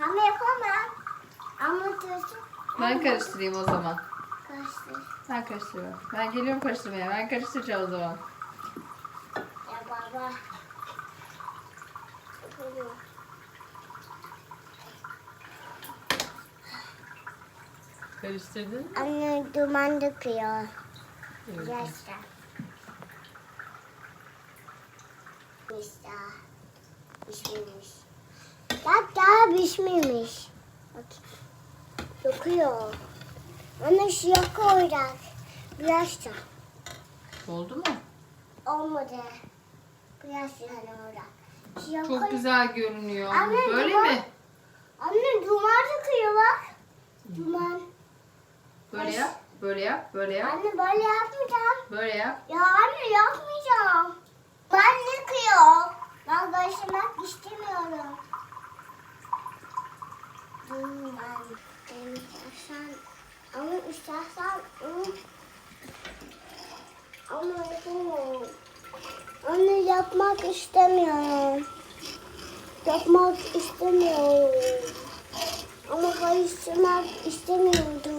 Ama yapamam. Ama diyorsun. Ben karıştırayım o zaman. Karıştır. Ben karıştırıyorum. Ben geliyorum karıştırmaya. Ben karıştıracağım o zaman. Ya baba. Karıştırdın mı? Anne duman döküyor. Evet. Yaşta. Yaşta. Bak daha pişmemiş. Bak. Döküyor. Anne suya koyacak. Biraz da. Oldu mu? Olmadı. Biraz yani orada. Suya Çok güzel görünüyor. Anne, Böyle duman- mi? Anne duman döküyor bak. Duman. Böyle yap. Böyle yap. Böyle yap. Anne böyle yapmayacağım. Böyle yap. Ya anne yapmayacağım. Ben yıkıyor. Ben karıştırmak istemiyorum. Duman. Ben istersen ama istersen ama yapamam. Anne yapmak istemiyorum. Yapmak istemiyorum. Ama karıştırmak istemiyordum.